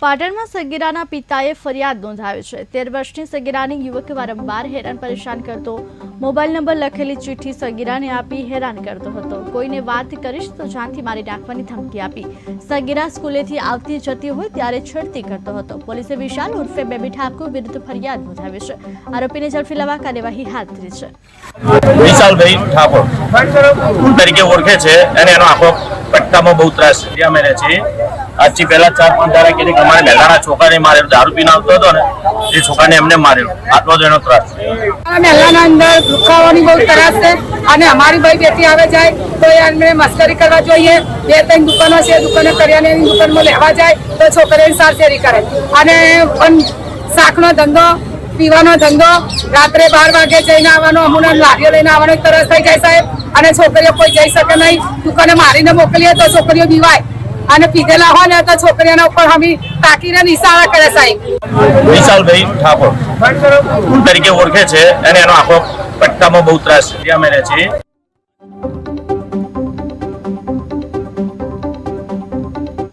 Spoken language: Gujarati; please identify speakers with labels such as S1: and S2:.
S1: પાટણમાં સગીરાના પિતાએ ફરિયાદ નોંધાવી છે. તેર વર્ષની સગીરાની યુવક વારંવાર હેરાન પરેશાન કરતો, મોબાઈલ નંબર લખેલી ચિઠ્ઠી સગીરાને આપી હેરાન કરતો હતો. કોઈને વાત કરીશ તો જાનથી મારી નાખવાની ધમકી આપી. સગીરા સ્કૂલેથી આવતી જતી હોય ત્યારે છેડતી કરતો હતો. પોલીસે વિશાલ ઉર્ફે બેબી ઠાકોર વિરુદ્ધ ફરિયાદ નોંધાવી છે. આરોપીને ઝડપી લેવા કાર્યવાહી હાથ ધરી છે.
S2: વિશાલભાઈ ઠાકોર. તરીકે ઓળખે છે અને એનો આખો પટ્ટામાં બહુ ત્રાસ છે ત્યાં છીએ. આજથી પહેલા ચાર પાંચ દાડા કે અમારે મહેલાના છોકરાને માર્યો, દારૂ પીને આવતો હતો ને, એ છોકરાને એમને માર્યો. આટલો જ એનો ત્રાસ.
S3: મહેલાના અંદર દુખાવાની બહુ ત્રાસ છે અને અમારી ભાઈ બેટી આવે જાય તો એમને મસ્કરી કરવા જોઈએ. બે ત્રણ દુકાનો છે, દુકાને કરિયાણાની દુકાનમાં લેવા જાય તો છોકરીઓની સારસેરી કરે. અને પણ શાકનો ધંધો, પીવાનો ધંધો, રાત્રે બાર વાગે જઈને આવવાનો, અમુને લારીઓ લઈને આવવાનો તરસ થઈ જાય સાહેબ. અને છોકરીઓ કોઈ જઈ શકે નહીં. દુકાને મારીને મોકલીએ તો છોકરીઓ બીવાય. અને પીધેલા હોય ને તો છોકરીઓના ઉપર અમે તાકીને નિશાળા કરે સાહેબ.
S2: વિશાલભાઈ ઠાકોર. તરીકે ઓળખે છે અને એનો આખો પટ્ટામાં બહુ ત્રાસ છે અમે રહે છીએ